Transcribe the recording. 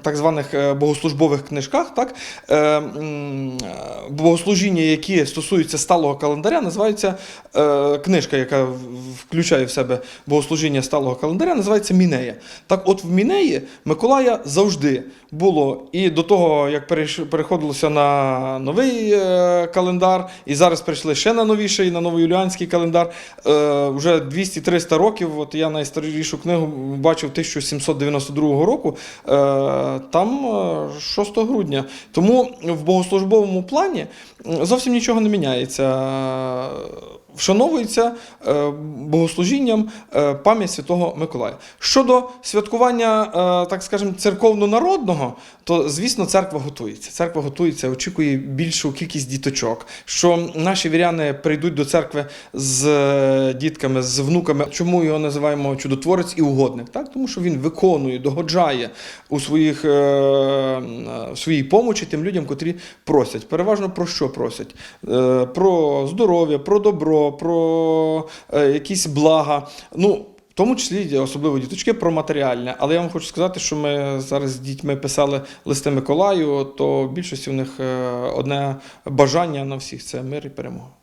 так званих е, богослужбових книжках, так, е, е, богослужіння, які стосуються сталого календаря, називаються е, книжка, яка включає в себе богослужіння сталого календаря, називається Мінея. Так от в Мінеї Миколая завжди було і до того, як переходилося на новий календар, і зараз перейшли ще на новіший, на новоюліанський календар. Вже 200-300 років. От я найстарішу книгу бачив 1792 року. Е, там е, 6 грудня. Тому в богослужбовому плані зовсім нічого не міняється. Е, Вшановується е, богослужінням е, пам'ять Святого Миколая. Щодо святкування, е, так скажемо, церковно-народного, то звісно церква готується. Церква готується, очікує більшу кількість діточок. Що наші віряни прийдуть до церкви з е, дітками, з внуками. Чому його називаємо чудотворець і угодник? Так? Тому що він виконує, догоджає у своїх, е, е, своїй помочі тим людям, котрі просять. Переважно про що просять? Е, Про здоров'я, про добро, про якісь блага. Ну, в тому числі, особливо діточки, про матеріальне. Але я вам хочу сказати, що ми зараз з дітьми писали листи Миколаю, то в більшості в них одне бажання на всіх це мир і перемога.